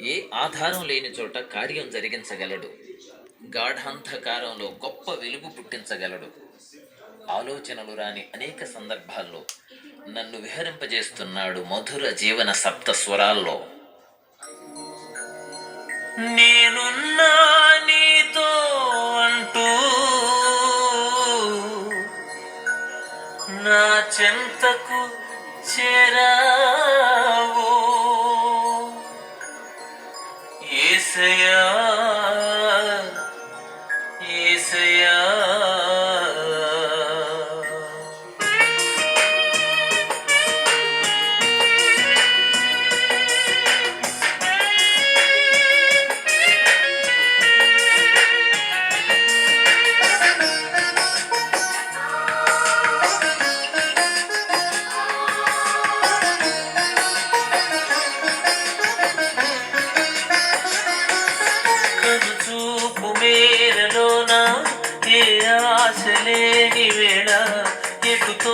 ఏ ఆధారం లేని చోట కార్యం జరిగించగలడు. గాఢాంధకారంలో గొప్ప వెలుగు పుట్టించగలడు. ఆలోచనలు రాని అనేక సందర్భాల్లో నన్ను విహరింపజేస్తున్నాడు మధుర జీవన సప్త స్వరాల్లో. నేనున్నా నీతో అంటూ నా చెంతకు చేరా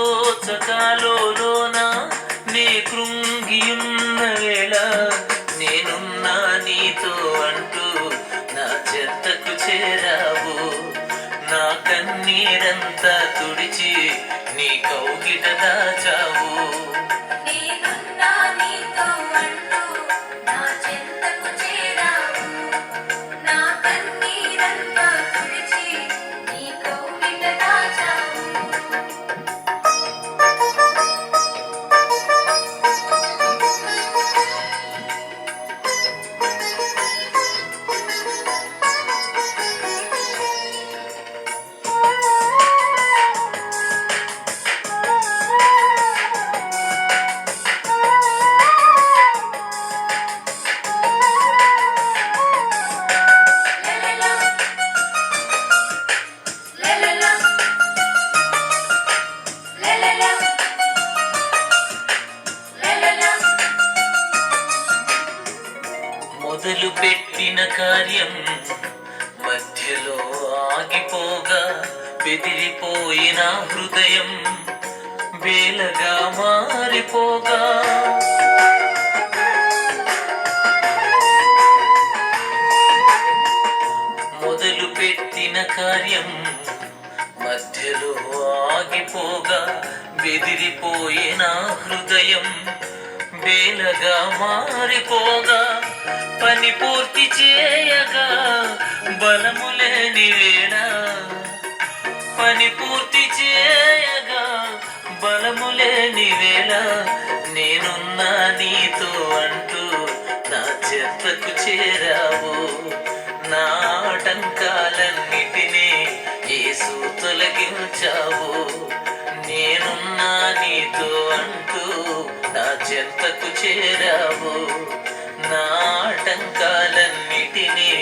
ఎటు తోచకాలోన నే కృంగియున్న వేళ నేనున్నా నీతో అంటూ నా చెత్తకు చేరావు. నా కన్నీరంతా తుడిచి నీ కౌగిట దాచావు. బెదిరిపోయిన హృదయం వేలగా మారిపోగా. మొదలు పెట్టిన కార్యం మధ్యలో ఆగిపోగా. బెదిరిపోయిన హృదయం వేలగా మారిపోగా. పని పూర్తి చేయగా బలము లేని వేడా పని పూర్తి చేయగా బలము లేని వేళ నేనున్నా నీతో అంటూ నా చెత్తకు చేరావు. నా ఆటంకాలన్నిటినీ ఏసు తొలగించావు. నేనున్నా నీతో అంటూ నా చెత్తకు చేరావు. నా ఆటంకాలన్నిటినీ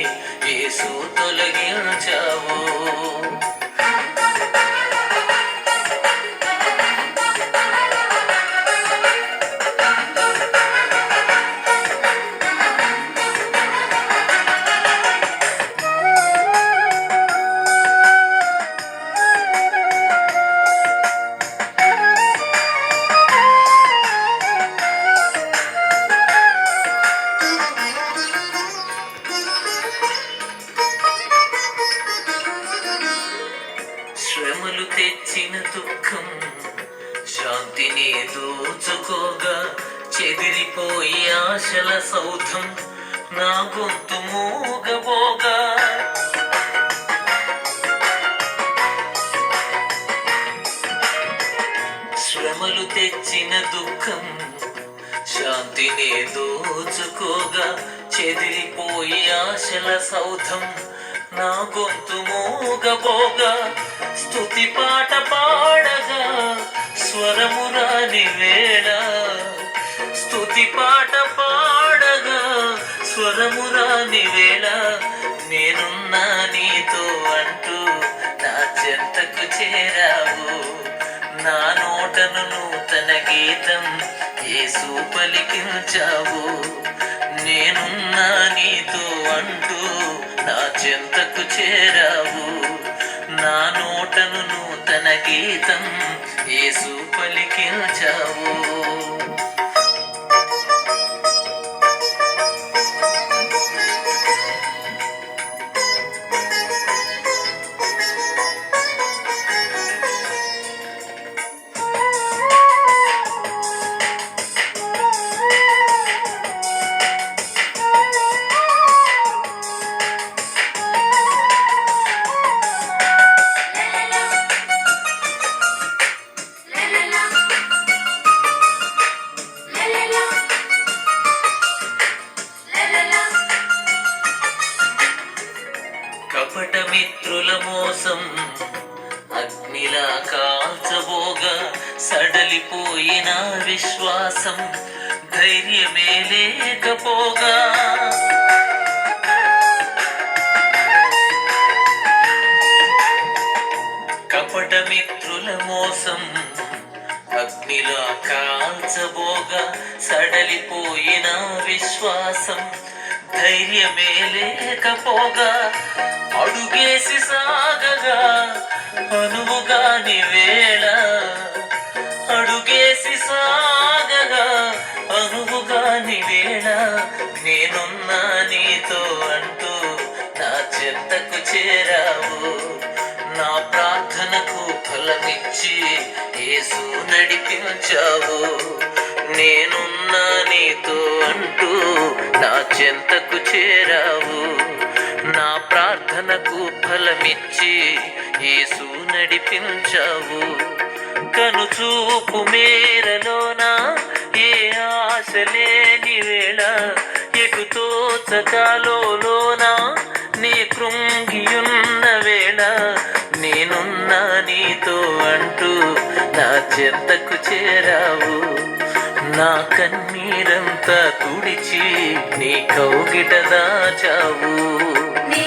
ఏసు తొలగించావు. దోచుకోగా చెదిరిపోయి ఆశల సౌధం నా గొంతు మూగబోగా. శ్రమలు తెచ్చిన దుఃఖం శాంతినే దోచుకోగా చెదిరిపోయి ఆశల సౌధం నా గొంతు మూగబోగా. స్తుతి పాట పాడగా స్వరము వేళ స్తుతి పాట పాడగా స్వరము రాని వేళ నేనున్నా నీతో అంటూ నా చెంతకు చేరావు. నా నోటను నూతన గీతం ఏసు పలికించావు. నేనున్నా నీతో అంటూ నా చెంతకు చేరావు. నా నోటను నూతన గీతం ఏసు పలికించావు. కపట మిత్రుల మోసం అగ్నిలా కాల్చబోగా సడలిపోయిన విశ్వాసం ధైర్యమే లేకపోగా. కపట మిత్రుల మోసం అగ్నిలా కాల్చబోగా సడలిపోయిన విశ్వాసం ధైర్యమే లేకపోగా అడుగేసి సాగగా అనువుగాని వేళ అడుగేసి సాగగా అనువుగాని వేళ నేనున్నా నీతో అంటూ నా చెంతకు చేరావు. నా ప్రార్థనకు ఫలమిచ్చి ఏసు నడిపించావు. నేనున్నా నీతో చెంతకు చేరావు. నా ప్రార్థనకు ఫలమిచ్చి యేసు నడిపించావు. కనుచూపు మేరలోన? ఏ ఆశ లేని వేళ ఎటు తోచకాలోన నీ కృంగియున్న వేళ నేనున్నా నీతో అంటూ నా చెంతకు చేరావు. నా కన్నీరంతా తుడిచి నీ కౌగిట దాచావు నీ